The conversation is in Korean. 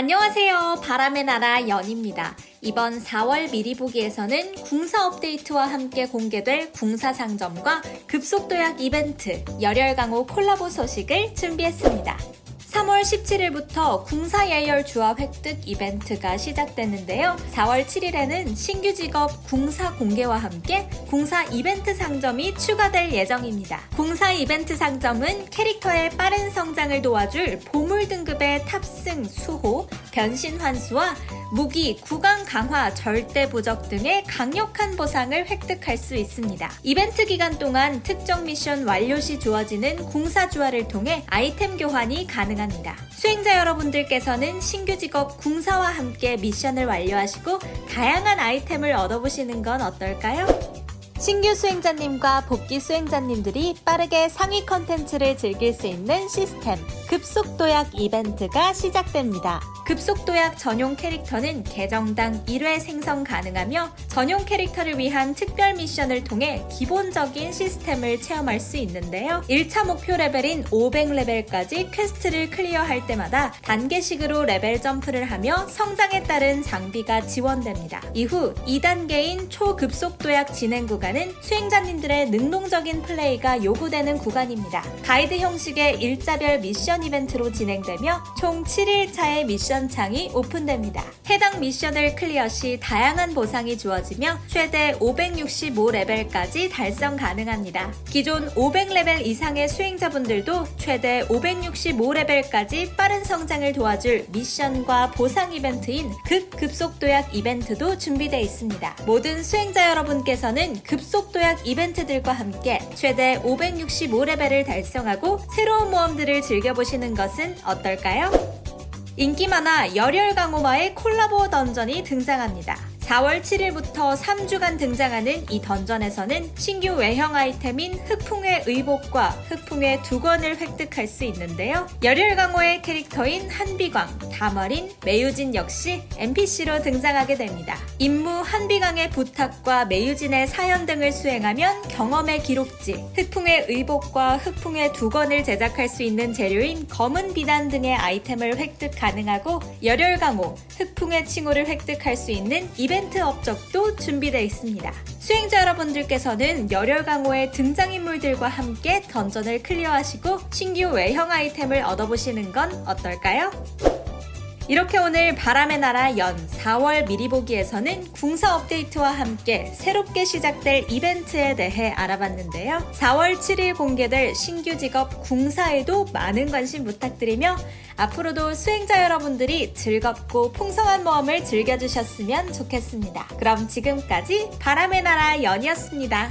안녕하세요. 바람의 나라 연입니다. 이번 4월 미리 보기에서는 궁사 업데이트와 함께 공개될 궁사 상점과 급속도약 이벤트, 열혈 강호 콜라보 소식을 준비했습니다. 3월 17일부터 궁사 예열 주화 획득 이벤트가 시작되는데요. 4월 7일에는 신규 직업 궁사 공개와 함께 궁사 이벤트 상점이 추가될 예정입니다. 궁사 이벤트 상점은 캐릭터의 빠른 성장을 도와줄 보물 등급의 탑승 수호, 변신 환수와 무기, 구강 강화, 절대 부적 등의 강력한 보상을 획득할 수 있습니다. 이벤트 기간 동안 특정 미션 완료 시 주어지는 궁사 주화를 통해 아이템 교환이 가능합니다. 수행자 여러분들께서는 신규 직업 궁사와 함께 미션을 완료하시고 다양한 아이템을 얻어보시는 건 어떨까요? 신규 수행자님과 복귀 수행자님들이 빠르게 상위 컨텐츠를 즐길 수 있는 시스템 급속도약 이벤트가 시작됩니다. 급속도약 전용 캐릭터는 계정당 1회 생성 가능하며 전용 캐릭터를 위한 특별 미션을 통해 기본적인 시스템을 체험할 수 있는데요. 1차 목표 레벨인 500레벨까지 퀘스트를 클리어할 때마다 단계식으로 레벨 점프를 하며 성장에 따른 장비가 지원됩니다. 이후 2단계인 초급속도약 진행 구간 은 수행자님들의 능동적인 플레이가 요구되는 구간입니다. 가이드 형식의 일자별 미션 이벤트로 진행되며 총 7일차의 미션 창이 오픈됩니다. 해당 미션을 클리어 시 다양한 보상이 주어지며 최대 565레벨까지 달성 가능합니다. 기존 500레벨 이상의 수행자분들도 최대 565레벨까지 빠른 성장을 도와줄 미션과 보상 이벤트인 극급속도약 이벤트도 준비되어 있습니다. 모든 수행자 여러분께서는 급 속도약 이벤트들과 함께 최대 565레벨을 달성하고 새로운 모험들을 즐겨보시는 것은 어떨까요? 인기 많아 열혈 강호마의 콜라보 던전이 등장합니다. 4월 7일부터 3주간 등장하는 이 던전에서는 신규 외형 아이템인 흑풍의 의복과 흑풍의 두건을 획득할 수 있는데요. 열혈 강호의 캐릭터인 한비광, 다머린, 매유진 역시 NPC로 등장하게 됩니다. 임무 한비광의 부탁과 매유진의 사연 등을 수행하면 경험의 기록지, 흑풍의 의복과 흑풍의 두건을 제작할 수 있는 재료인 검은 비단 등의 아이템을 획득 가능하고 열혈 강호, 흑풍의 칭호를 획득할 수 있는 이벤트 업적도 준비되어 있습니다. 수행자 여러분들께서는 열혈 강호의 등장인물들과 함께 던전을 클리어하시고 신규 외형 아이템을 얻어보시는 건 어떨까요? 이렇게 오늘 바람의 나라 연 4월 미리 보기에서는 궁사 업데이트와 함께 새롭게 시작될 이벤트에 대해 알아봤는데요. 4월 7일 공개될 신규 직업 궁사에도 많은 관심 부탁드리며 앞으로도 수행자 여러분들이 즐겁고 풍성한 모험을 즐겨주셨으면 좋겠습니다. 그럼 지금까지 바람의 나라 연이었습니다.